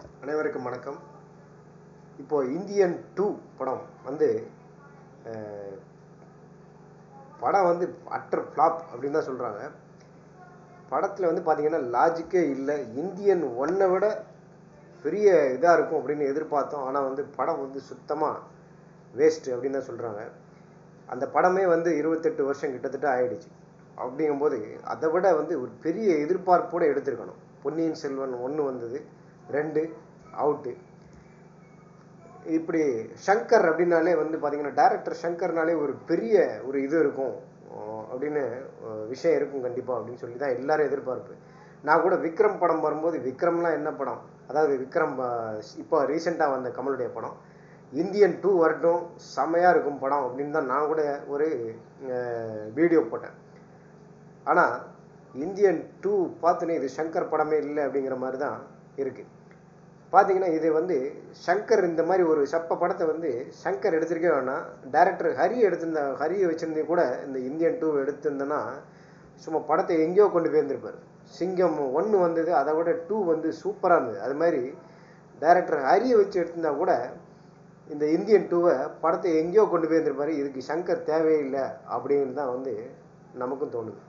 அனைவருக்கும் வணக்கம். இப்போ இந்தியன் டூ படம் வந்து படம் வந்து அட்டர் ஃப்ளாப் அப்படின்னு தான் சொல்கிறாங்க படத்தில் வந்து பார்த்தீங்கன்னா லாஜிக்கே இல்லை. இந்தியன் ஒன்னை விட பெரிய இதாக இருக்கும் அப்படின்னு எதிர்பார்த்தோம். ஆனால் வந்து படம் வந்து சுத்தமாக வேஸ்ட்டு அப்படின்னு தான் சொல்கிறாங்க அந்த படமே வந்து இருபத்தெட்டு வருஷம் கிட்டத்தட்ட ஆயிடுச்சு. அப்படிங்கும்போது அதை விட வந்து ஒரு பெரிய எதிர்பார்ப்போடு எடுத்திருக்கணும். பொன்னியின் செல்வன் ஒன்று வந்தது. ரெண்டு அவுட்டு இப்படி ஷங்கர் அப்படின்னாலே வந்து பார்த்தீங்கன்னா டேரக்டர் ஷங்கர்னாலே ஒரு பெரிய ஒரு இது இருக்கும். அப்படின்னு விஷயம் இருக்கும் கண்டிப்பாக அப்படின்னு சொல்லி தான் எல்லாரும் எதிர்பார்ப்பு. நான் கூட விக்ரம் படம் வரும்போது விக்ரம்லாம் என்ன படம்? அதாவது விக்ரம் இப்போ ரீசெண்டாக வந்த கமலுடைய படம். இந்தியன் டூ வரட்டும் செம்மையாக இருக்கும் படம் அப்படின்னு தான் நான் கூட ஒரு வீடியோ போட்டேன். ஆனால் இந்தியன் டூ பார்த்துன்னு இது ஷங்கர் படமே இல்லை அப்படிங்கிற மாதிரி தான் இருக்குது பார்த்தீங்கன்னா இது வந்து சங்கர் இந்த மாதிரி ஒரு சப்ப படத்தை வந்து ஷங்கர் எடுத்திருக்கே வேணாம். டேரக்டர் ஹரி எடுத்திருந்த ஹரியை வச்சுருந்தே கூட இந்த இந்தியன் டூ எடுத்திருந்தேன்னா சும்மா படத்தை எங்கேயோ கொண்டு போயிருந்திருப்பார். சிங்கம் ஒன்று வந்தது அதை விட டூ வந்து சூப்பராக இருந்தது. அது மாதிரி டேரக்டர் ஹரியை வச்சு எடுத்திருந்தா கூட இந்த இந்தியன் டூவை படத்தை எங்கேயோ கொண்டு போயிருந்திருப்பார். இதுக்கு சங்கர் தேவையில்லை அப்படின்னு தான் வந்து நமக்கும் தோணுது.